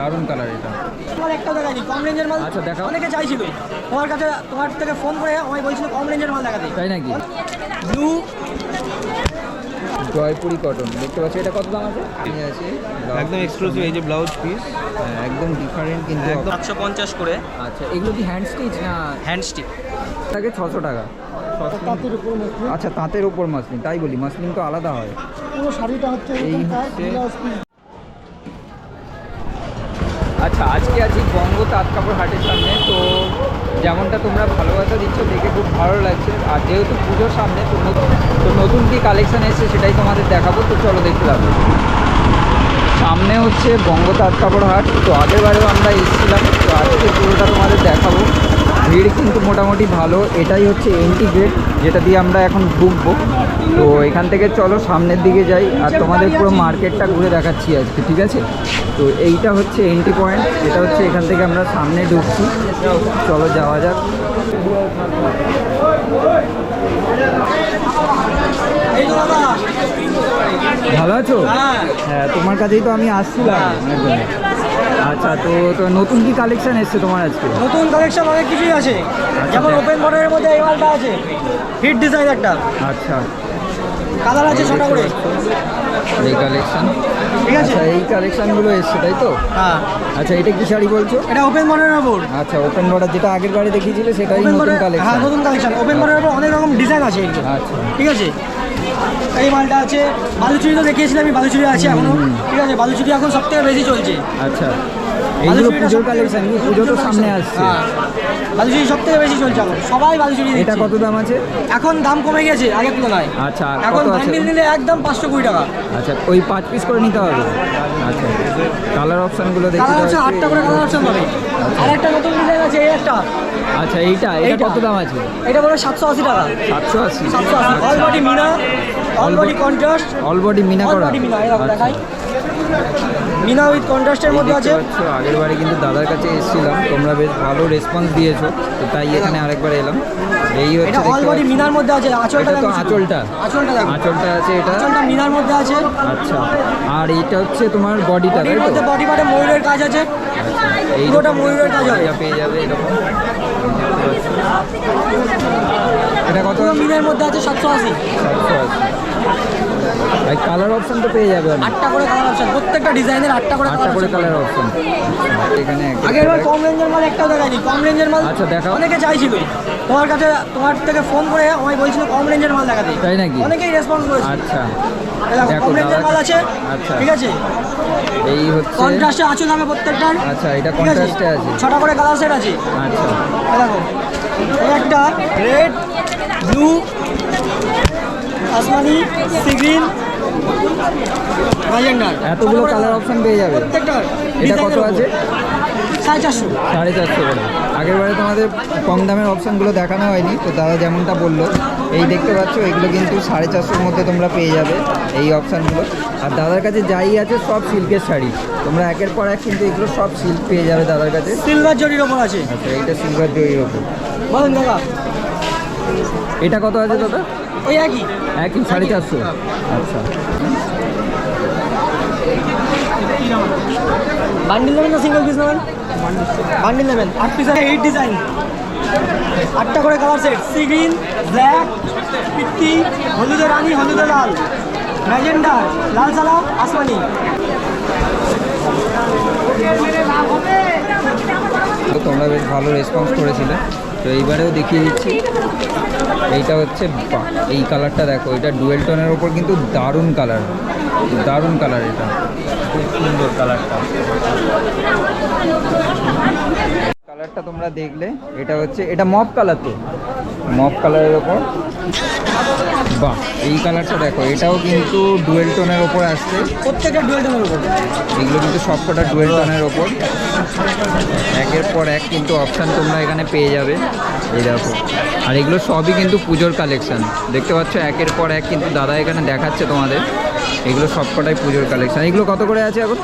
দারুণ কালার এটা। তোমার একটা দেখায়নি কম রেঞ্জের মাল আচ্ছা, দেখাও। অনেকে চাইছিল। তোমার কাছে তোমার থেকে ফোন করে আমায় বলছিল কম রেঞ্জের মাল দেখাতে। তাই নাকি? ব্লু জয়পুরি কটন দেখতে পাচ্ছি। এটা কত দাম আছে? ঠিক আছে একদম এক্সক্লুসিভ এই যে ব্লাউজ পিস হ্যাঁ, একদম ডিফারেন্ট কিন্তু সাতশো পঞ্চাশ করে। আচ্ছা এগুলো কি হ্যান্ড স্টিচ না হ্যান্ড স্টিক থাকে ছশো টাকা? আচ্ছা তাঁতের উপর মাসলিন তাই বলি মাসলিন তো আলাদা হয়। পুরো শাড়িটা হচ্ছে এই হচ্ছে আচ্ছা আজকে আছি বঙ্গ তাঁত কাপড় হাটের সামনে। তো যেমনটা তোমরা ভালোবাসা দিচ্ছ, দেখে খুব ভালো লাগছে। আর যেহেতু পুজোর সামনে, তো নতুন কি কালেকশান এসেছে সেটাই তোমাদের দেখাবো। তো চলো দেখতে পাবো সামনে হচ্ছে বঙ্গ তাঁত কাপড় হাট। তো আগের বারেও আমরা এসেছিলাম। তো আজকে পুরোটা তোমাদের দেখাবো। ভিড় কিন্তু মোটামুটি ভালো। এটাই হচ্ছে এন্টি গেট যেটা দিয়ে আমরা এখন ঢুকবো। তো এখান থেকে চলো সামনের দিকে যাই আর তোমাদের পুরো মার্কেটটা ঘুরে দেখাচ্ছি আজকে ঠিক আছে? তো এইটা হচ্ছে এন্ট্রি পয়েন্ট এটা হচ্ছে এখান থেকে আমরা সামনে ঢুকছি। চলো যাওয়া যাক। ভালো আছো? হ্যাঁ। হ্যাঁ তোমার কাছেই তো আমি আসছিলাম। একদম আচ্ছা তো তো নতুন কি কালেকশন এসছে তোমার আজকে? নতুন কালেকশন অনেক কিছুই আছে। যেমন ওপেন বর্ডারের মধ্যে এই মালটা আছে। হিট ডিজাইন একটা। আচ্ছা। কালার আছে ছটা করে। এই কালেকশন ঠিক আছে? আচ্ছা এই কালেকশনগুলো এসছে তাই তো? হ্যাঁ। আচ্ছা এটা কি শাড়ি বলছো? এটা ওপেন বর্ডারের উপর। আচ্ছা ওপেন বর্ডার যেটা আগের বারে দেখিয়েছিলে সেটাই নতুন বর্ডার হ্যাঁ নতুন কালেকশন ওপেন বর্ডারের উপর অনেক রকম ডিজাইন আছে। আচ্ছা। ঠিক আছে? এই মালটা আছে বালুচুরি তো দেখিয়েছিলাম আমি বালুচুরি আছে এখনও। ঠিক আছে বালুচুরি এখন সব থেকে বেশি চলছে। আচ্ছা। এইগুলো পুজোর কালেকশন পুজো তো সামনে আসছে। হ্যাঁ বালুচুরি সব থেকে বেশি চলছে এখন। সবাই বালুচুরি এটা কত দাম আছে? এখন দাম কমে গেছে আগের তুলনায়। আচ্ছা এখন বান্ডিল নিলে একদম পাঁচশো কুড়ি টাকা। আচ্ছা ওই পাঁচ পিস করে নিতে হবে। আচ্ছা। কালার অপশনগুলো দেখতে কালার অপশন আটটা করে কালার অপশন পাবে। আর একটা নতুন ডিজাইন আছে এই একটা। আচ্ছা এইটা? এটা এইটা। কত দাম আছে? এটা বলে সাতশো আশি টাকা। সাতশো আশি। সাতশো আশি। All body Mina all body contrast all body Mina করা। অল বডি মিনা আচ্ছা। দেখাই। মিনা উইথ কন্ট্রাস্টের মধ্যে আছে। আগের বারে কিন্তু দাদার কাছে এসেছিলাম। তোমরা বেশ ভালো রেসপন্স দিয়েছ তো তাই এখানে আরেকবার এলাম। এই হচ্ছে এটা অল বডি মিনার মধ্যে আছে আঁচলটা তো আঁচলটা। আঁচলটা দেখো। আঁচলটা আছে এটা। আঁচলটা মিনার মধ্যে আছে। আচ্ছা। আর এইটা হচ্ছে তোমার বডিটা তাই তো? মধ্যে বডি পার্টে ময়ূরের কাজ আছে। এই পুরোটা ময়ূরের কাজ হবে। পেয়ে যাবে এরকম। এটা কত? মিনের মধ্যে আছে সাতশো আশি। সাতশো আশি। ভাই কালার অপশন তো পেয়ে যাবে আটটা করে কালার অপশন প্রত্যেকটা ডিজাইনের আটটা করে আটটা করে কালার অপশন এখানে একটা- আগের বার কম রেঞ্জের মাল একটাও দেখায়নি কম রেঞ্জের মাল আচ্ছা, দেখাও। অনেকে চাইছিল। তোমার কাছে তোমার থেকে ফোন করে আমায় বলছিল কম রেঞ্জের মাল দেখাতে। তাই নাকি? অনেকেই রেসপন্স করেছে। আচ্ছা। কম রেঞ্জের মাল আছে আচ্ছা। ঠিক আছে? এই হচ্ছে কন্ট্রাস্টে আঁচল হবে প্রত্যেকটার। আচ্ছা এটা কন্ট্রাস্টে আছে? ছটা করে কালার সেট আছে। আচ্ছা। দেখো একটা রেড ব্লু আসমানি এতগুলো কালার অপশন পেয়ে যাবে। এটা কত আছে? সাড়ে চারশো। সাড়ে চারশো করে। আগের বারে তোমাদের কম দামের অপশানগুলো দেখানো হয়নি তো দাদা যেমনটা বলল এই দেখতে পাচ্ছ এগুলো কিন্তু সাড়ে চারশোর মধ্যে তোমরা পেয়ে যাবে এই অপশানগুলো আর দাদার কাছে যাই আছে সব সিল্কের শাড়ি। তোমরা একের পর এক কিন্তু এগুলো সব সিল্ক পেয়ে যাবে দাদার কাছে। সিলভার জরির ওপর আছে। আচ্ছা এইটা সিলভার জয়ীর ওপর। বলেন দাদা। এটা কত আছে দাদা? ওই একই? একই সাড়ে চারশো। আচ্ছা। বান্ডিল নেবেন না সিঙ্গেল পিস নেবেন? বান্ডিল নেবেন। আট পিস আছে এইট ডিজাইন আটটা করে colour set sea green black পিত্তি হলুদে রানী হলুদে লাল। ম্যাজেন্ডার লাল সালাম আসমানি। তো তোমরা বেশ ভালো রেসপন্স করেছিলে। তো এইবারেও দেখিয়ে দিচ্ছি। এইটা হচ্ছে এই কালারটা দেখো, এটা ডুয়েল টোনের ওপর কিন্তু দারুণ কালার দারুণ কালার এটা। খুব সুন্দর কালারটা। কালারটা তোমরা দেখলে, এটা হচ্ছে, এটা মপ কালার তো, মপ কালারের ওপর। বাহ এই কালারটা দেখো এটাও কিন্তু ডুয়েল টোনের ওপর আসছে। প্রত্যেকটা ডুয়েল টোনের উপর এগুলো কিন্তু সবকটা ডুয়েল টোনের ওপর। একের পর এক কিন্তু অপশান তোমরা এখানে পেয়ে যাবে। এই দেখো আর এগুলো সবই কিন্তু পুজোর কালেকশন দেখতে পাচ্ছ একের পর এক কিন্তু দাদা এখানে দেখাচ্ছে তোমাদের। এগুলো সব কটাই পুজোর কালেকশন এগুলো কত করে আছে এখন?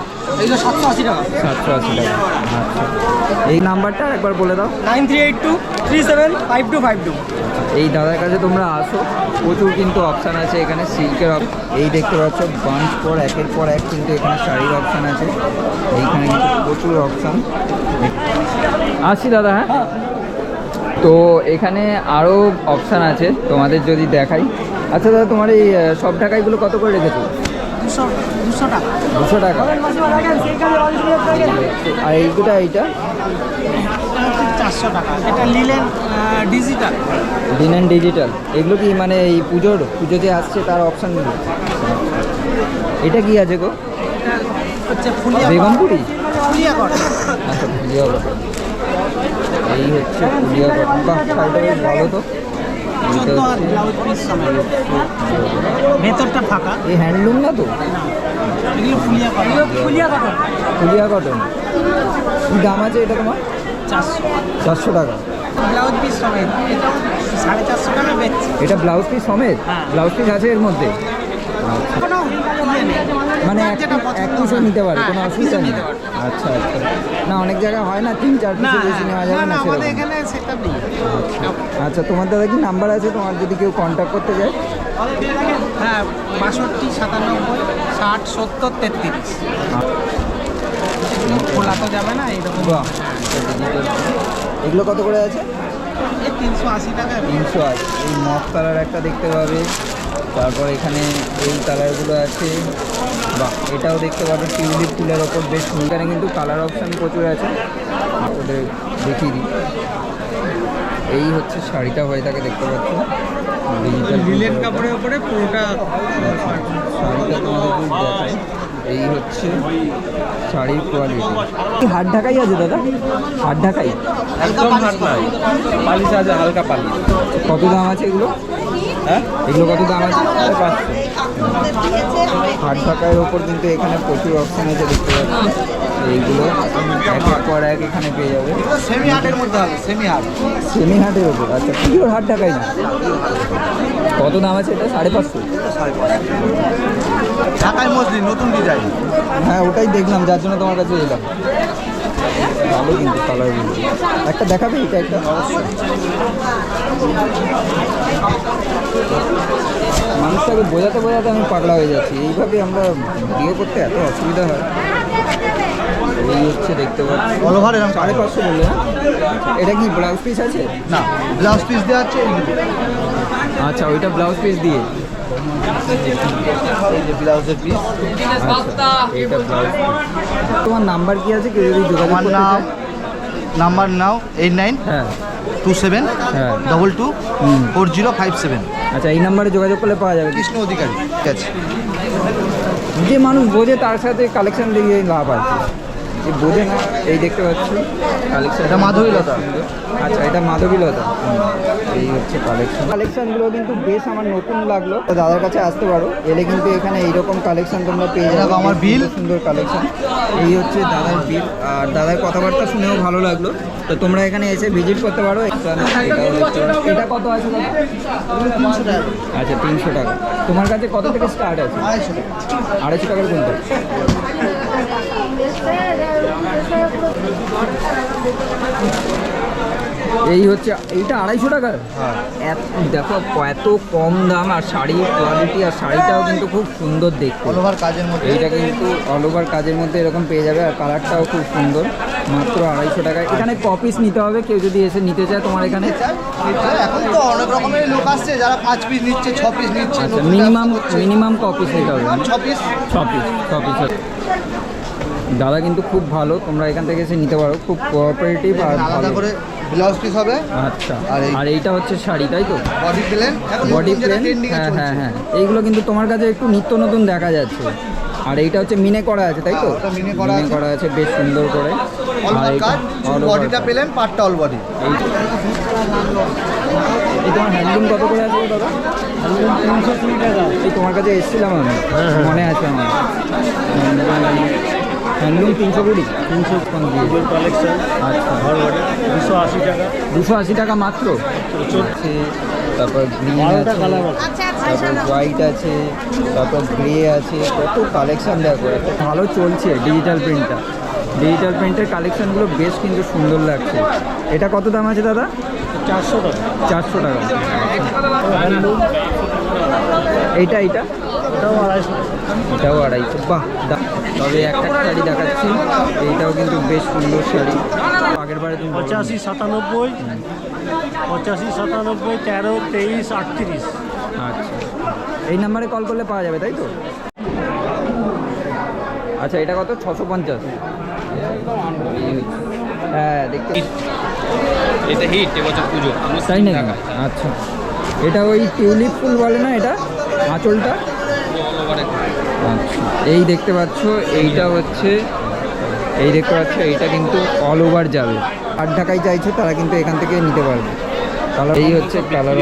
সাতশো আশি টাকা। সাতশো আশি টাকা। আচ্ছা। এই নাম্বারটা একবার বলে দাও। Nine three eight two three seven five two five two এই দাদার কাছে তোমরা আসো। প্রচুর কিন্তু অপশান আছে এখানে সিল্কের এই দেখতে পাচ্ছ বাঞ্চ পর একের পর এক কিন্তু এখানে শাড়ির অপশান আছে। এইখানে কিন্তু প্রচুর অপশান আসি দাদা হ্যাঁ? তো এখানে আরও অপশান আছে তোমাদের যদি দেখাই। আচ্ছা দাদা তোমার এই সব টাকাইগুলো কত করে রেখেছো? দুশো টাকা। দুশো টাকা। আর এইগুলো এইটা? চারশো টাকা। এটা নিলেন ডিজিটাল অ্যান্ড ডিজিটাল এগুলো কি মানে এই পুজোর? পুজো যে আসছে তার অপশান এটা কি আছে গো? হচ্ছে ফুলিয়া বেগমপুরি? ফুলিয়া আচ্ছা ফুলিয়া এই হচ্ছে ফুলিয়া কটন বাহ শাড়িটা বেশ ভালো তো। ভেতরটা ফাঁকা। এই হ্যান্ডলুম না তো? Phulia cotton Phulia cotton Phulia cotton কি দাম আছে এটা তোমার? চারশো। টাকা। ব্লাউজ পিস সমেত। সাড়ে চারশো টাকা বেচছে এটা ব্লাউজ পিস সমেত? হ্যাঁ। ব্লাউজ পিস আছে এর মধ্যে? ইয়ে। মানে এক পিসও নিতে পারে হ্যাঁ, কোনো অসুবিধা নেই। আচ্ছা আচ্ছা। না অনেক জায়গায় হয় না তিন চার পিসের বেশি নেওয়া যাবে না আচ্ছা তোমার দাদা কি নাম্বার আছে তোমার যদি কেউ কন্ট্যাক্ট করতে যায় হ্যাঁ বাষট্টি সাতানব্বই ষাট সত্তর তেত্রিশ। খোলা তো যাবে না এরকম বাহ। এগুলো কত করে আছে? তিনশো আশি টাকা। তিনশো আছে এই মফ কালার একটা দেখতে পাবে। তারপর এখানে এই কালারগুলো আছে। বাহ এটাও দেখতে পাবে। টিউলিপ ফুলের ওপর বেশ সুন্দর। কিন্তু কালার অপশান প্রচুর আছে। ওদের দেখিয়ে দিই। এই হচ্ছে শাড়িটা হয়ে থাকে দেখতে পাচ্ছ লিলেন কাপড়ের উপরে পুরোটা শাড়িটা তোমাদের এই হচ্ছে শাড়ির কোয়ালিটি হাট ঢাকাই আছে দাদা। হাট ঢাকাই? একদম হাট নাই। পালিশ আছে হালকা পালিশ। কত দাম আছে এগুলো? হ্যাঁ? এগুলো কত দাম আছে? পাঁচশো। হাট ঢাকাইয়ের ওপর কিন্তু এখানে প্রচুর অপশান আছে দেখতে পাচ্ছি এইগুলো। একের পর এক এখানে পেয়ে যাবে। সেমি হাটের মধ্যে হবে সেমি হাট সেমি হাটের ওপর আচ্ছা পিওর হাট ঢাকাই না। কত দাম আছে এটা? সাড়ে পাঁচশো? ঢাকায় মসলিন নতুন ডিজাইন হ্যাঁ ওটাই দেখলাম যার জন্য তোমার কাছে এলাম। ভালো কিন্তু কালারগুলো একটা দেখাবে এটা একটা? মানুষটাকে বোঝাতে বোঝাতে আমি পাগলা হয়ে যাচ্ছি। এইভাবে আমরা বিয়ে করতে এত অসুবিধা হয়? এই হচ্ছে দেখতে পাচ্ছি। অল ওভার এরকম সাড়ে পাঁচশো বললে এটা কি ব্লাউজ পিস আছে? না ব্লাউজ পিস দেওয়া হচ্ছে আচ্ছা ওইটা ব্লাউজ পিস দিয়ে। ব্লাউজের পিস আচ্ছা তোমার নাম্বার কি আছে? কেউ যদি যোগাযোগ নাম নাম্বার নাও এইট নাইন হ্যাঁ। টু সেভেন হ্যাঁ। Double two four zero five seven আচ্ছা এই নাম্বারে যোগাযোগ করলে পাওয়া যাবে। কৃষ্ণ অধিকারী ঠিক আছে। যে মানুষ বোঝে তার সাথে কালেকশন দিয়ে লাভ আছে। যে বোঝে না এই দেখতে পাচ্ছি। কালেকশন এটা মাধবীলতা। আচ্ছা এটা মাধবীলতা এই হচ্ছে কালেকশন কালেকশনগুলো কিন্তু বেশ আমার নতুন লাগল। তো দাদার কাছে আসতে পারো এলে কিন্তু এখানে এইরকম কালেকশন তোমরা পেয়ে যাবে। আমার bill। সুন্দর কালেকশন এই হচ্ছে দাদার বিল। আর দাদার কথাবার্তা শুনেও ভালো লাগল। তো তোমরা এখানে এসে ভিজিট করতে পারো। এটা কত আছে আচ্ছা তিনশো টাকা। তোমার কাছে কত থেকে স্টার্ট আছে? আড়াইশো টাকা। আড়াইশো টাকার কোনটা এই হচ্ছে এইটা আড়াইশো এত দেখো এত কম দাম আর শাড়ির কোয়ালিটি আর শাড়িটাও কিন্তু খুব সুন্দর দেখতে। ওভার কাজের মধ্যে। এইটা কিন্তু অল ওভার কাজের মধ্যে এরকম পেয়ে যাবে আর কালারটাও খুব সুন্দর। মাত্র আড়াইশো টাকায় এখানে কপিস নিতে হবে কেউ যদি এসে নিতে চায় তোমার এখানে। এখন তো অনেক রকমের লোক আসছে যারা পাঁচ পিস নিচ্ছে ছ পিস নিচ্ছে আচ্ছা মিনিমাম মিনিমাম কপিস নিতে হবে। ছ পিস ছ পিস ছ পিস দাদা কিন্তু খুব ভালো তোমরা এখান থেকে এসে নিতে পারো খুব কোঅপারেটিভ আর আলাদা ভালো। করে ব্লাউজ পিস হবে। আচ্ছা আর আর এইটা হচ্ছে শাড়ি তাই তো? বডি প্লেন এখন বডি প্লেন হ্যাঁ হ্যাঁ হ্যাঁ। এইগুলো কিন্তু তোমার কাছে একটু নিত্য নতুন দেখা যাচ্ছে। আর এইটা হচ্ছে মিনে করা আছে তাই তো? হ্যাঁ, মিনে করা আছে। করা আছে বেশ সুন্দর করে। আর বডিটা। পেলেন পার্টটা অল বডি এই তোমার হ্যান্ডলুম কত করে আছে দাদা? এই তোমার কাছে এসেছিলাম আমি। মনে আছে আমার। হ্যান্ডলুম তিনশো কুড়ি। তিনশো পুজোর কালেকশন আচ্ছা। দুশো আশি টাকা। দুশো আশি টাকা মাত্র? তারপর গ্রিন আছে তারপর হোয়াইট আছে তারপর গ্রে আছে কত কালেকশন দেখো। একটা ভালো চলছে ডিজিটাল প্রিন্টটা ডিজিটাল প্রিন্টের কালেকশনগুলো বেশ কিন্তু সুন্দর লাগছে। এটা কত দাম আছে দাদা? চারশো টাকা। চারশো টাকা। এইটা এইটা এটাও আড়াইশো এটাও আড়াইশো। বাহ দা- তবে একটা শাড়ি দেখাচ্ছি। এইটাও কিন্তু বেশ সুন্দর শাড়ি। আগের বারে তুমি পঁচাশি সাতানব্বই পঁচাশি সাতানব্বই তেরো তেইশ আটত্রিশ। আচ্ছা। এই নাম্বারে কল করলে পাওয়া যাবে তাই তো? আচ্ছা এটা কত? ছশো পঞ্চাশ। হ্যাঁ দেখতে এটা হিট এবছর পুজো। তাই নাকি? আচ্ছা। এটা ওই টিউলিপ ফুল বলে না এটা? আঁচলটা? এই দেখতে পাচ্ছ এইটা হচ্ছে এই দেখতে পাচ্ছ এইটা কিন্তু অল ওভার যাবে। আট ঢাকায় চাইছে তারা কিন্তু এখান থেকে নিতে পারবে। কালার এই হচ্ছে কালার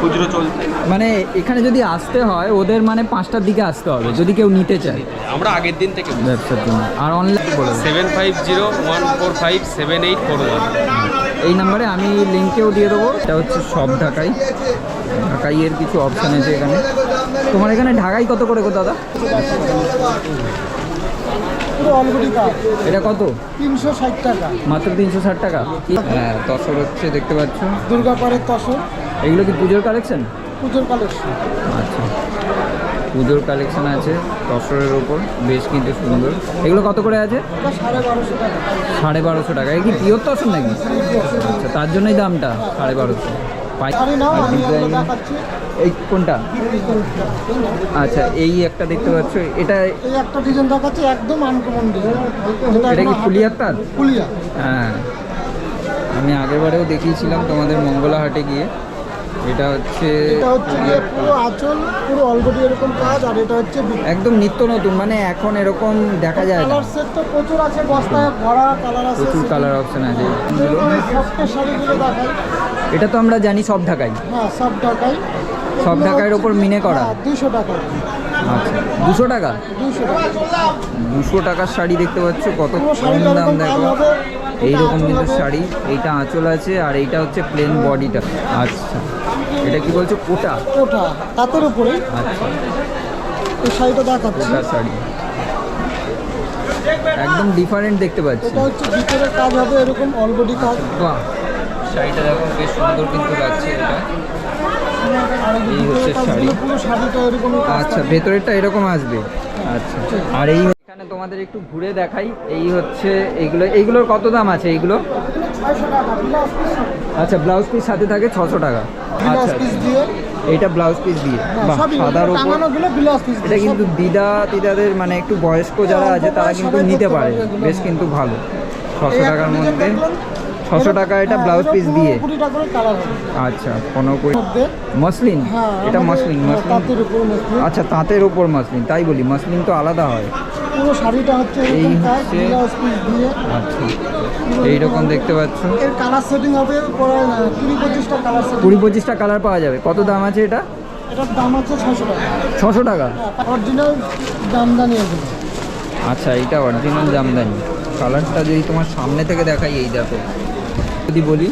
খুচরো চলছে। মানে এখানে যদি আসতে হয় ওদের মানে পাঁচটার দিকে আসতে হবে যদি কেউ নিতে চায়। আমরা আগের দিন থেকে ব্যবসার জন্য। আর অনলাইন বলে seven five zero one four five seven eight four one. এই নাম্বারে আমি লিঙ্কেও দিয়ে দেবো এটা হচ্ছে সব ঢাকাই। ঢাকাইয়ের কিছু অপশান আছে এখানে। তোমার এখানে ঢাকাই কত করে গো দাদা? এটা কত? তিনশো ষাট টাকা। মাত্র তিনশো ষাট টাকা। হ্যাঁ তসর হচ্ছে দেখতে পাচ্ছ। দুর্গাপাড়ের তসর। এগুলো কি পুজোর কালেকশন? পুজোর কালেকশন। আচ্ছা। পুজোর কালেকশন আছে তসরের ওপর বেশ কিন্তু সুন্দর। এগুলো কত করে আছে? সাড়ে বারোশো টাকা। সাড়ে বারোশো টাকা। এ কি পিওর তসর নাকি? আচ্ছা তার জন্যই দামটা সাড়ে বারোশো। এই কোনটা? আচ্ছা এই একটা দেখতে পাচ্ছ এটা এই একটা ডিজাইন দেখাচ্ছি একদম আনকমন ডিজাইন এটা কি ফুলিয়ার তার ফুলিয়া। হ্যাঁ। আমি আগেরবারেও দেখিয়েছিলাম তোমাদের মঙ্গলা হাটে গিয়ে। এটা হচ্ছে এটা হচ্ছে পুরো আঁচল পুরো অলরেডি এরকম কাজ আর এটা হচ্ছে একদম নিত্য নতুন মানে এখন এরকম দেখা যায় না। কালার সেট তো প্রচুর আছে বস্তায় ভরা কালার আছে প্রচুর কালার অপশন আছে। শাড়িগুলো এটা তো আমরা জানি সব ঢাকাই। হ্যাঁ সব ঢাকাই। সব ওপর মিনে করা? দুশো টাকা। আচ্ছা দুশো টাকা? দুশো টাকার শাড়ি দেখতে পাচ্ছ কত কম দাম দেখো। এইরকম কিন্তু শাড়ি এইটা আঁচল আছে আর এইটা হচ্ছে প্লেন বডিটা আচ্ছা এটা কি বলছো কোটা? ওটা তাঁতের উপরে আচ্ছা। এই শাড়িটা দেখাচ্ছি। কোটা শাড়ি। একদম ডিফারেন্ট দেখতে পাচ্ছি। এটা হচ্ছে ভিতরে কাজ হবে এরকম অলরেডি কাজ। বাহ। শাড়িটা দেখো বেশ সুন্দর কিন্তু লাগছে এটা। এই হচ্ছে শাড়ি। আচ্ছা ভেতরেরটা এরকম আসবে। আচ্ছা আর এই এখানে তোমাদের একটু ঘুরে দেখাই। এই হচ্ছে এইগুলো এইগুলোর কত দাম আছে এইগুলো? আচ্ছা ব্লাউজ পিস সাথে থাকে ছশো টাকা। আচ্ছা দিয়ে এইটা ব্লাউজ পিস দিয়ে। হ্যাঁ, সাদার উপর এটা কিন্তু দিদা দিদাদের মানে একটু বয়স্ক যারা আছে তারা কিন্তু নিতে পারে। বেশ কিন্তু ভালো। ছশো টাকার মধ্যে। ছশো টাকা এটা ব্লাউজ পিস দিয়ে। কুড়ি করে কালার হবে। আচ্ছা পনেরো কুড়ি মসলিন? হ্যাঁ এটা মসলিন হ্যাঁ, মসলিন? তাঁতের উপর মসলিন। আচ্ছা তাঁতের ওপর মসলিন তাই বলি মসলিন তো আলাদা হয়। পুরো শাড়িটা হচ্ছে এই হচ্ছে- আচ্ছা এইরকম দেখতে পাচ্ছ। এর কালার সেটিং হবে কুড়ি পঁচিশটা কালার কুড়ি পঁচিশটা কালার পাওয়া যাবে। কত দাম আছে এটা? এটার দাম হচ্ছে ছশো টাকা। ছশো টাকা? অরিজিনাল দামদানি এগুলো। আচ্ছা এইটা অরিজিনাল জামদানি। কালারটা যদি তোমার সামনে থেকে দেখাই এই দেখো। যদি বলি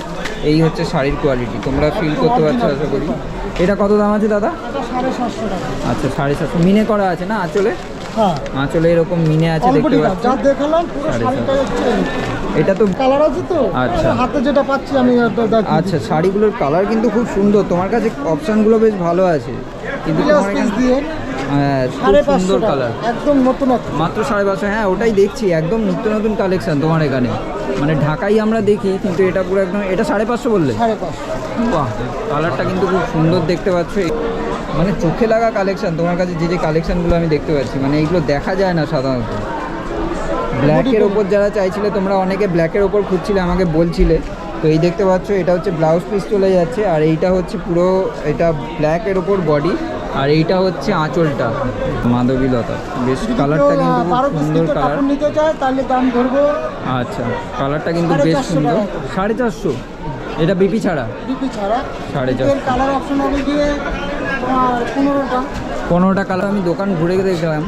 এই হচ্ছে শাড়ির কোয়ালিটি তোমরা ফিল করতে পারছ আশা করি। এটা কত দাম আছে দাদা? আচ্ছা সাড়ে সাতশো। মিনে করা আছে না আঁচলে? হ্যাঁ। আঁচলে এরকম মিনে আছে দেখতে এটা তো কালার আছে তো? আচ্ছা। হাতে যেটা পাচ্ছি আমি আচ্ছা শাড়িগুলোর কালার কিন্তু খুব সুন্দর। তোমার কাছে অপশানগুলো বেশ ভালো আছে। কিন্তু দিয়ে। হ্যাঁ সাড়ে পাঁচশো সুন্দর কালার একদম নতুন নতুন। মাত্র সাড়ে পাঁচশো হ্যাঁ ওটাই দেখছি একদম নিত্য নতুন কালেকশন তোমার এখানে। মানে ঢাকাই আমরা দেখি কিন্তু এটা পুরো একদম এটা সাড়ে পাঁচশো বললে? সাড়ে পাঁচশো। বাহ কালারটা কিন্তু খুব সুন্দর দেখতে পাচ্ছ। মানে চোখে লাগা কালেকশন তোমার কাছে যে যে কালেকশনগুলো আমি দেখতে পাচ্ছি মানে এইগুলো দেখা যায় না সাধারণত। ব্ল্যাকের ওপর যারা চাইছিলে তোমরা অনেকে ব্ল্যাকের ওপর খুঁজছিলে আমাকে বলছিলে। তো এই দেখতে পাচ্ছ এটা হচ্ছে ব্লাউজ পিস চলে যাচ্ছে আর এইটা হচ্ছে পুরো এটা ব্ল্যাকের ওপর বডি আর এইটা হচ্ছে আঁচলটা মাধবীলতা বেশ কালারটা কিন্তু সুন্দর কালার নিতে চায় তাহলে দাম ধরবো আচ্ছা কালারটা কিন্তু বেশ সুন্দর। সাড়ে চারশো? এটা বিপি ছাড়া? বিপি ছাড়া। সাড়ে এর চারশো। কালার অপশন হবে গিয়ে পনেরোটা। পনেরোটা কালার আমি দোকান ঘুরে দেখলাম।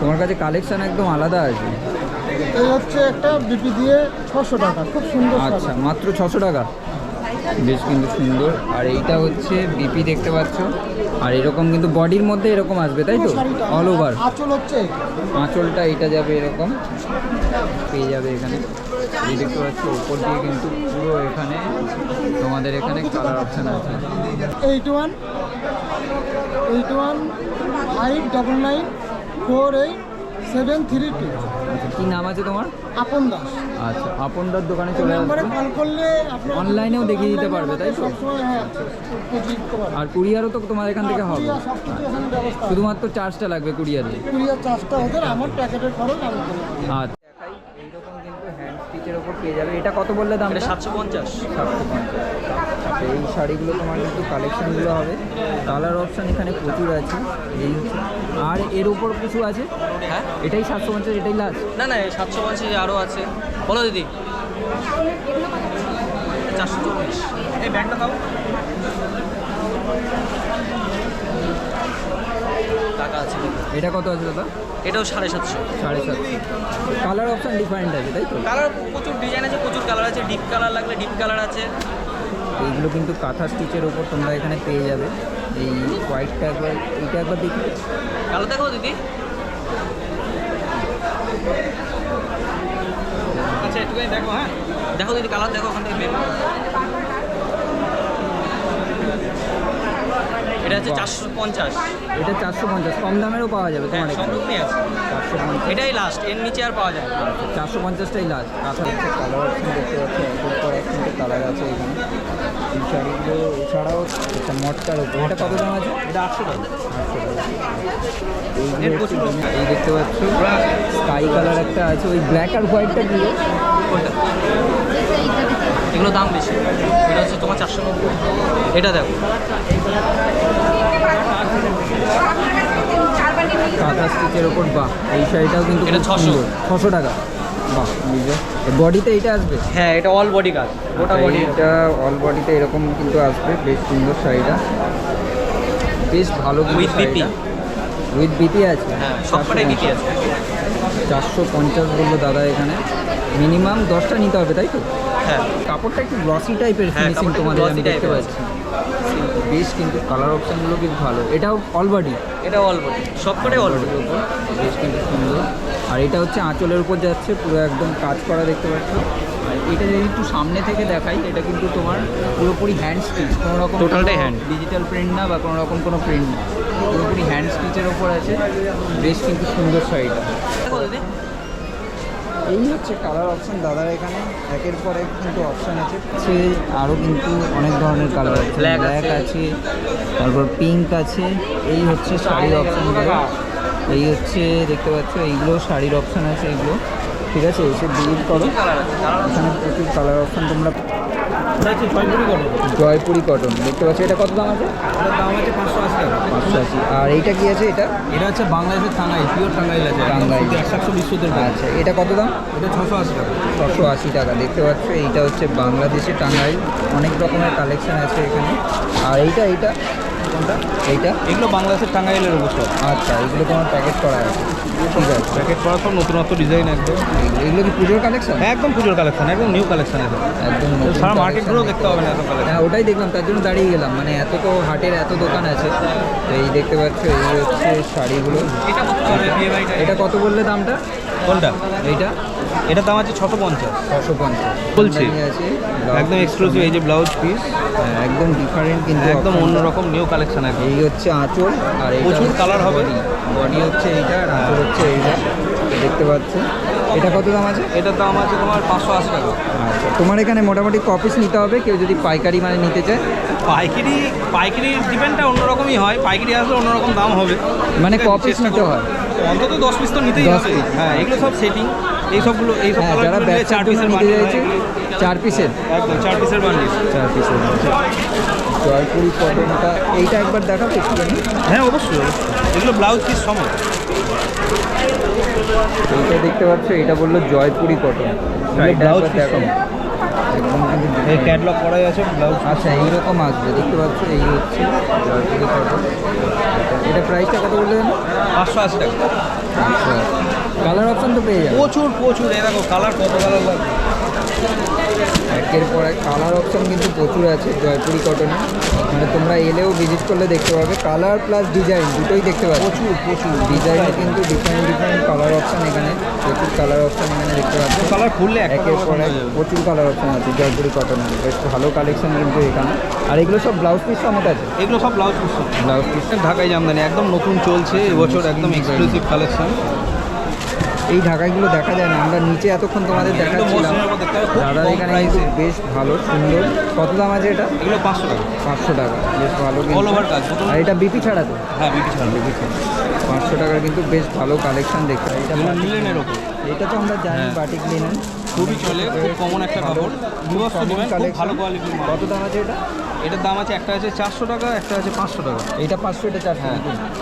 তোমার কাছে কালেকশন একদম আলাদা আছে। এই হচ্ছে একটা বিপি দিয়ে ছশো টাকা খুব সুন্দর আচ্ছা মাত্র ছশো টাকা? বেশ কিন্তু সুন্দর। আর এইটা হচ্ছে বিপি দেখতে পাচ্ছ। আর এরকম কিন্তু বডির মধ্যে এরকম আসবে তাই তো? অল ওভার আঁচল হচ্ছে। আঁচলটা এটা যাবে এরকম। পেয়ে যাবে এখানে। এই দেখতে পাচ্ছ উপর দিয়ে কিন্তু পুরো এখানে তোমাদের এখানে কালার অপশান আছে। Eight one eight one five double nine four eight seven three two. আচ্ছা কী নাম আছে তোমার? আপন দাস। আচ্ছা আপনদার দোকানে চলে আসবে। কল করলে অনলাইনেও দেখিয়ে দিতে পারবে, তাই তো? হ্যাঁ আর কুরিয়ারও তো তোমার এখান থেকে হবে। এখানে ব্যবস্থা আছে। শুধুমাত্র চার্জটা লাগবে কুরিয়ারে। কুরিয়ার চার্জটা ওদের আমার প্যাকেটের খরচ আমি আচ্ছা দেখাই এইরকম কিন্তু হ্যান্ড স্টিচের ওপর পেয়ে যাবে। এটা কত বললে দাম সাতশো পঞ্চাশ। সাতশো পঞ্চাশ। আচ্ছা এই শাড়িগুলো তোমার কিন্তু কালেকশানগুলো হবে। কালার অপশান এখানে প্রচুর আছে এই আর এর উপর কিছু আছে? হ্যাঁ? এটাই সাতশো পঞ্চাশ এটাই লাস্ট না না সাতশো পঞ্চাশ আরও আছে। বলো দিদি। চারশো চল্লিশ এই ব্যাগটা দাও। টাকা আছে এটা কত আছে দাদা? এটাও সাড়ে সাতশো। সাড়ে সাতশো। কালার অপশান ডিফারেন্ট আছে তাই তো? কালার প্রচুর ডিজাইন আছে প্রচুর কালার আছে ডিপ কালার লাগলে ডিপ কালার আছে। এইগুলো কিন্তু কাঁথা স্টিচের ওপর তোমরা এখানে পেয়ে যাবে। এই হোয়াইটটা একবার এইটা একবার দেখি কালো দেখো দিদি। আচ্ছা দেখো হ্যাঁ? দেখো দিদি কালার দেখো ওখান থেকে এটা হচ্ছে চারশো পঞ্চাশ। এটা চারশো পঞ্চাশ কম দামেরও পাওয়া যাবে হ্যাঁ তোমার সব রকমই আছে। চারশো পঞ্চাশ। এটাই লাস্ট এর নিচে আর পাওয়া যায় না। চারশো পঞ্চাশটাই লাস্ট হচ্ছে কালার অপশন দেখতে পাচ্ছি একের পর এক কিন্তু কালার আছে এখানে। শাড়িগুলো এছাড়াও আচ্ছা মটকার উপর। এটা কত দাম আছে? এটা আটশো টাকা আটশো টাকা এই দেখতে পাচ্ছ স্কাই কালার একটা আছে ওই ব্ল্যাক আর হোয়াইটটা কোনটা এগুলো দাম বেশি। এটা হচ্ছে তোমার চারশো নব্বই। এটা দেখো। কাঁথা স্টিচের ওপর বাহ এই শাড়িটাও কিন্তু এটা খুব 600 সুন্দর। ছশো টাকা। বাহ বডিতে এইটা আসবে? হ্যাঁ এটা অল বডি কাজ। গোটা বডি এটা অল বডিতে এরকম কিন্তু আসবে বেশ সুন্দর শাড়িটা। বেশ ভালো With BP উইথ বিপি আছে? হ্যাঁ সবকটাই বিক্রি আছে। চারশো পঞ্চাশ বলল দাদা এখানে। মিনিমাম দশটা নিতে হবে তাই তো? হ্যাঁ। কাপড়টা একটু গ্লসি টাইপের ফিনিশিং তোমাদের আমি দেখতে পাচ্ছি। বেশ কিন্তু কালার অপশানগুলো কিন্তু ভালো। এটাও অল বডি এটা অল বডি সবকটাই অল বডি উপর বেশ কিন্তু সুন্দর। আর এটা হচ্ছে আঁচলের উপর যাচ্ছে পুরো একদম কাজ করা দেখতে পাচ্ছ। আর এটা যদি একটু সামনে থেকে দেখাই এটা কিন্তু তোমার পুরোপুরি হ্যান্ড স্টিচ কোনো রকম Totalটাই hand। ডিজিটাল প্রিন্ট না বা কোনো রকম কোনো প্রিন্ট না। পুরোপুরি হ্যান্ড স্টিচের ওপর আছে। বেশ কিন্তু সুন্দর শাড়িটা এই হচ্ছে কালার অপশন দাদার এখানে। একের পর এক কিন্তু অপশন আছে। সে আরও কিন্তু অনেক ধরনের কালার আছে। ব্ল্যাক আছে। আছে তারপর পিঙ্ক আছে। এই হচ্ছে শাড়ির অপশানগুলো এই হচ্ছে দেখতে পাচ্ছ এইগুলো শাড়ির অপশান আছে এগুলো। ঠিক আছে এসে ডিলিট করো। এখানে প্রচুর কালার অপশান তোমরা জয়পুরি কটন দেখতে পাচ্ছি। এটা কত দাম আছে? দাম আছে পাঁচশো আশি টাকা। পাঁচশো আশি। আর এইটা কি আছে এটা? এটা হচ্ছে বাংলাদেশের টাঙ্গাইল পিওর টাঙ্গাইল আছে। টাঙ্গাইল। একশো বিশ্বদের আচ্ছা এটা কত দাম? এটা ছশো আশি টাকা। ছশো আশি টাকা দেখতে পাচ্ছ? এইটা হচ্ছে বাংলাদেশের টাঙ্গাইল। অনেক রকমের কালেকশন আছে এখানে। আর এইটা এইটা? কোনটা? এইটা? এগুলো বাংলাদেশের টাঙ্গাইলের সব। আচ্ছা এগুলো তোমার প্যাকেট করা আছে। ঠিক আছে। প্যাকেট করা সব নতুনত্ব ডিজাইন একদম। এগুলো- কি পুজোর কালেকশন একদম পুজোর কালেকশন একদম নিউ কালেকশন আছে একদম সারা মার্কেট collection দেখতে হবে না এত কালেকশন হ্যাঁ ওটাই দেখলাম তার জন্য দাঁড়িয়ে গেলাম। মানে এত তো হাটের এত দোকান আছে। তো এই দেখতে পাচ্ছ এই হচ্ছে শাড়িগুলো। এটা কত বললে দামটা? কোনটা? এইটা? এটার দাম আছে ছশো পঞ্চাশ। ছশো পঞ্চাশ। বলছি। একদম এক্সক্লুসিভ এই যে ব্লাউজ পিস হ্যাঁ, একদম ডিফারেন্ট কিন্তু একদম অন্যরকম নিউ কালেকশন আছে এই হচ্ছে আঁচল আর প্রচুর কালার হবে। বডি হচ্ছে এইটা আর আঁচল হচ্ছে এইটা। দেখতে পাচ্ছি। এটা কত দাম আছে? এটার দাম আছে তোমার পাঁচশো আশি টাকা। আচ্ছা তোমার এখানে মোটামুটি কপিস নিতে হবে? কেউ যদি পাইকারি মানে নিতে চায়? পাইকারি পাইকারি ডিপেন্ডটা অন্যরকমই হয়। পাইকারি আসলে অন্যরকম দাম হবে। মানে কপিস নিতে হয়? অন্তত দশ পিস তো নিতেই হবে। হ্যাঁ এগুলো সব সেটিং এই সবগুলো এই সব হ্যাঁ যারা কালারগুলো চার পিসের নিতে চাইছে চার পিসের একদম চার পিসের বান্ডিল চার পিসের জয়পুরি কটনটা এইটা একবার দেখাবো একটুখানি হ্যাঁ অবশ্যই এগুলো ব্লাউজ পিস সময় এইটা দেখতে পাচ্ছ এটা বলল জয়পুরি কটন ব্লাউজ দেখো এই ক্যাটলগ করাই আছে ব্লাউজ আচ্ছা এইরকম আসবে দেখতে পাচ্ছ এই হচ্ছে এটা প্রাইসটা কত বললেন পাঁচশো আশি টাকা। কালার অপশন তো পেয়ে যাবে। প্রচুর প্রচুর এরকম কালার কত কালার লাগবে? একের পর এক কালার অপশন কিন্তু প্রচুর আছে জয়পুরি কটনে মানে তোমরা এলেও ভিজিট করলে দেখতে পাবে। কালার প্লাস ডিজাইন দুটোই দেখতে পাবে। প্রচুর প্রচুর। ডিজাইনে কিন্তু ডিফারেন্ট ডিফারেন্ট কালার অপশন এখানে প্রচুর কালার অপশন এখানে দেখতে পাচ্ছ কালার খুললে একের পর এক প্রচুর কালার অপশন আছে জয়পুরি কটনে বেশ ভালো কালেকশন কিন্তু এখানে। আর এগুলো সব ব্লাউজ পিস সমেত আছে? এগুলো সব ব্লাউজ পিস ব্লাউজ পিস ঢাকায় জামদানি একদম নতুন চলছে এবছর একদম এক্সক্লুসিভ কালেকশন এই ঢাকাইগুলো দেখা যায় না। আমরা নিচে এতক্ষণ তোমাদের দেখাচ্ছিলাম। দাদার এখানে বেশ ভালো সুন্দর। কত দাম আছে এটা? এগুলো পাঁচশো টাকা। পাঁচশো টাকা বেশ ভালো আর এটা বিপি ছাড়া তো? হ্যাঁ বিটি ছাড়া পাঁচশো টাকার কিন্তু বেশ ভালো কালেকশন দেখতে পাই। এটা ওপর। এটা তো আমরা জানি হ্যাঁ। বাটিক লিনেন খুবই চলে খুব কমন একটা কাপড়। common খুব ভালো কোয়ালিটির কত দাম আছে এটা? এটার দাম আছে একটা আছে চারশো টাকা একটা আছে পাঁচশো টাকা। এইটা পাঁচশো এটা চারশো। হ্যাঁ।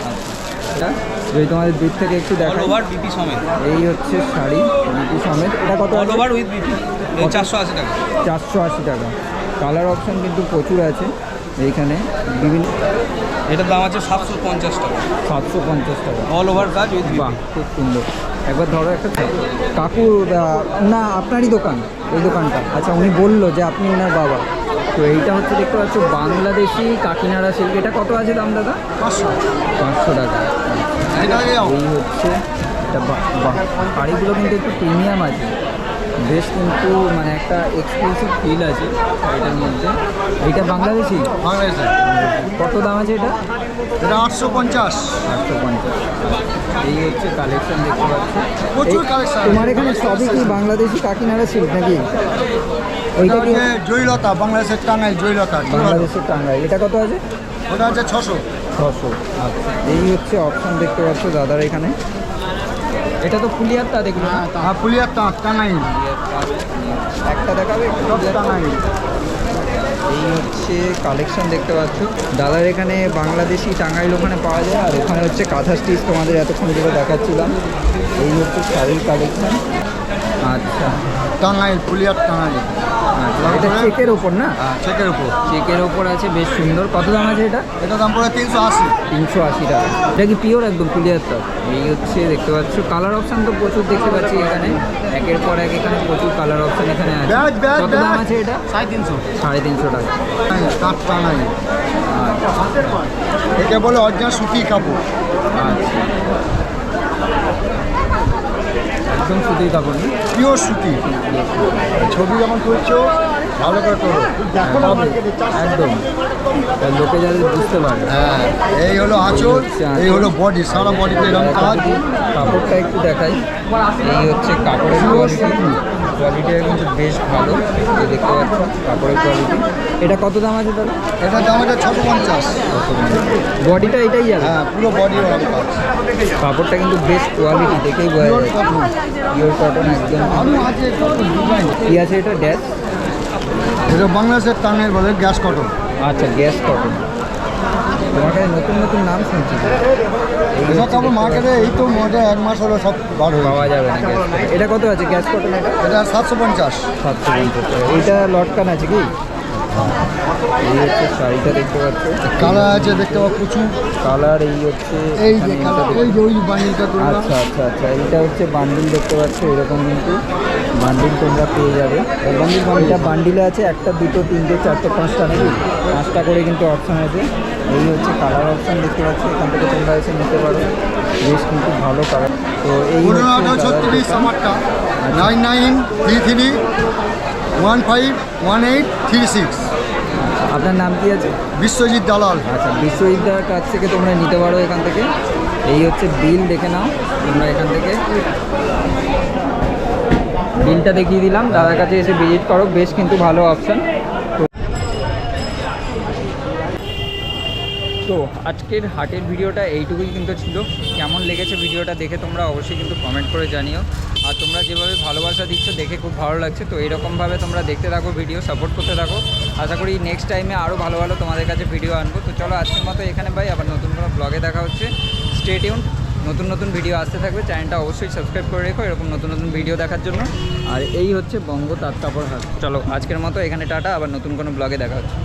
আচ্ছা। এটা। যদি তোমাদের দূর থেকে একটু দেখাই। ওভার বিপি সমেত। এই হচ্ছে শাড়ি বিপি সমেত। এটা কত অল ওভার উইথ বিপি চারশো আশি টাকা। চারশো আশি টাকা। কালার অপশন কিন্তু প্রচুর আছে এইখানে। বিভিন্ন এটার দাম আছে সাতশো পঞ্চাশ টাকা। সাতশো পঞ্চাশ টাকা। অল ওভার কাজ উইথ বাহ খুব সুন্দর। একবার ধরো একটা কাকু না আপনারই দোকান। এই দোকানটা। আচ্ছা উনি বলল যে আপনি ওনার বাবা। তো এইটা হচ্ছে দেখতে পাচ্ছ বাংলাদেশি কাকিনাড়া সিল্ক। এটা কত আছে দাম দাদা? পাঁচশো। পাঁচশো টাকা। এই হচ্ছে এটা বাহ বাহ শাড়িগুলো কিন্তু একটু প্রিমিয়াম আছে। বেশ কিন্তু মানে একটা এক্সক্লুসিভ ফিল আছে এটার মধ্যে। এইটা বাংলাদেশি? বাংলাদেশে। কত দাম আছে এটা? এটা আটশো পঞ্চাশ। আটশো পঞ্চাশ। এই হচ্ছে কালেকশন দেখতে পাচ্ছি। প্রচুর আছে। তোমার এখানে সবই কি বাংলাদেশি কাকিনাড়া সিল্ক নাকি? ওইটা কি? জয়লতা বাংলাদেশের টাঙ্গাইল জয়লতা। বাংলাদেশের টাঙ্গাই এটা কত আছে? ওটা আছে ছশো। ছশো। আচ্ছা। এই হচ্ছে অপশন দেখতে পাচ্ছ দাদার এখানে। এটা তো ফুলিয়ারটা দেখল হ্যাঁ হ্যাঁ আত্মা তাঁত নাই একটা দেখাবে? একটু নাই টাঙ্গাইল এই হচ্ছে কালেকশন দেখতে পাচ্ছ। দাদার এখানে বাংলাদেশি টাঙ্গাইল ওখানে পাওয়া যায় আর ওখানে হচ্ছে কাঁথা স্টিচ তোমাদের এতক্ষণ ধরে দেখাচ্ছিলাম। এই হচ্ছে শাড়ির কালেকশন আচ্ছা। টাঙ্গাইল পুলিয়ার টাঙ্গাইল। আচ্ছা এটা চেকের ওপর না? হ্যাঁ চেকের উপর। চেকের ওপর আছে বেশ সুন্দর। কত দাম আছে এটা? এটা দাম পড়ে তিনশো আশি। তিনশো আশি টাকা। এটা কি পিওর একদম ক্লিয়ারটা এই হচ্ছে দেখতে পাচ্ছ কালার অপশন তো প্রচুর দেখতে পাচ্ছি এখানে। একের পর এক এখানে প্রচুর কালার অপশন এখানে আছে। কত দাম আছে এটা? সাড়ে তিনশো। সাড়ে তিনশো টাকা। তাঁত টাঙ্গাইল। একে বলে অরিজিনাল সুতি কাপড়। আচ্ছা। একদম সুতির কাপড়? পিওর সুতি। ছবি যখন তুলছ ভালো করে করো একদম। লোকে যাতে বুঝতে পারে। হ্যাঁ এই হলো আঁচল এই হলো বডি সারা বডিতে এরকম কাজ। কাপড়টা একটু দেখাই। এই হচ্ছে কাপড়ের কোয়ালিটি কোয়ালিটিটা কিন্তু বেশ ভালো। এই দেখতে পাচ্ছ কাপড়ের কোয়ালিটি এটা কত দাম আছে দাদা? এটা দাম আছে ছশো পঞ্চাশ। বডিটা এটাই যাবে? হ্যাঁ পুরো বডি কাপড়টা কিন্তু বেশ কোয়ালিটি দেখেই বোঝা যায় পিওর কটন একদম। কি আছে এটা ড্যাশ এটা বাংলাদেশের টাঙ্গাইল বলে গ্যাস কটন আচ্ছা গ্যাস কটন তোমার কাছে নতুন নতুন নাম শুনছি। এসব হচ্ছে কাপড় মার্কেটে এই তো মোটে এক মাস হলো সব বার হয়ে পাওয়া যাবে না এটা কত আছে গ্যাস কটন এটা এটা সাতশো পঞ্চাশ। সাতশো পঞ্চাশ এইটা লটকান আছে কি? এই হচ্ছে শাড়িটা দেখতে পাচ্ছ। কালার আছে দেখতে পাবো প্রচুর। কালার এই হচ্ছে এই যে কালার দেখতে- যে ওই বানিলটা আচ্ছা আচ্ছা আচ্ছা এইটা হচ্ছে বান্ডিল দেখতে পাচ্ছ এরকম কিন্তু। বান্ডিল তোমরা পেয়ে যাবে। বান্ডিল এটা বান্ডিলে আছে একটা দুটো তিনটে চারটে পাঁচটা নাকি? পাঁচটা করে কিন্তু অপশান আছে। এই হচ্ছে কালার অপশান দেখতে পাচ্ছি এখান থেকে তোমরা এসে নিতে পারো। বেশ কিন্তু ভালো কালার তো এই ছত্রিশ আমারটা। Nine nine three three one five one eight three six. আপনার নাম কি আছে? বিশ্বজিৎ দালাল। আচ্ছা বিশ্ববিদ্যালয়ের কাছ থেকে তোমরা নিতে পারো এখান থেকে। এই হচ্ছে বিল দেখে নাও তোমরা এখান থেকে। বিলটা দেখিয়ে দিলাম, দাদার কাছে এসে ভিজিট করো, বেশ কিন্তু ভালো অপশান তো আজকের হাটের ভিডিওটা এইটুকুই কিন্তু ছিল। কেমন লেগেছে ভিডিওটা দেখে তোমরা অবশ্যই কিন্তু কমেন্ট করে জানিও। আর তোমরা যেভাবে ভালোবাসা দিচ্ছ, দেখে খুব ভালো লাগছে। তো এরকমভাবে তোমরা দেখতে থাকো ভিডিও সাপোর্ট করতে থাকো। আশা করি নেক্সট টাইমে আরও ভালো ভালো তোমাদের কাছে ভিডিও আনব। তো চলো আজকের মতো এখানে ভাই আবার নতুন কোনো ব্লগে দেখা হচ্ছে। স্টেটিউন নতুন নতুন ভিডিও আসতে থাকবে চ্যানেলটা অবশ্যই সাবস্ক্রাইব করে রেখো, এরকম নতুন নতুন ভিডিও দেখার জন্য। আর এই হচ্ছে বঙ্গ তাঁত কাপড় হাট। চলো, আজকের মতো এখানে টাটা, আবার নতুন কোনো ব্লগে দেখা হচ্ছে।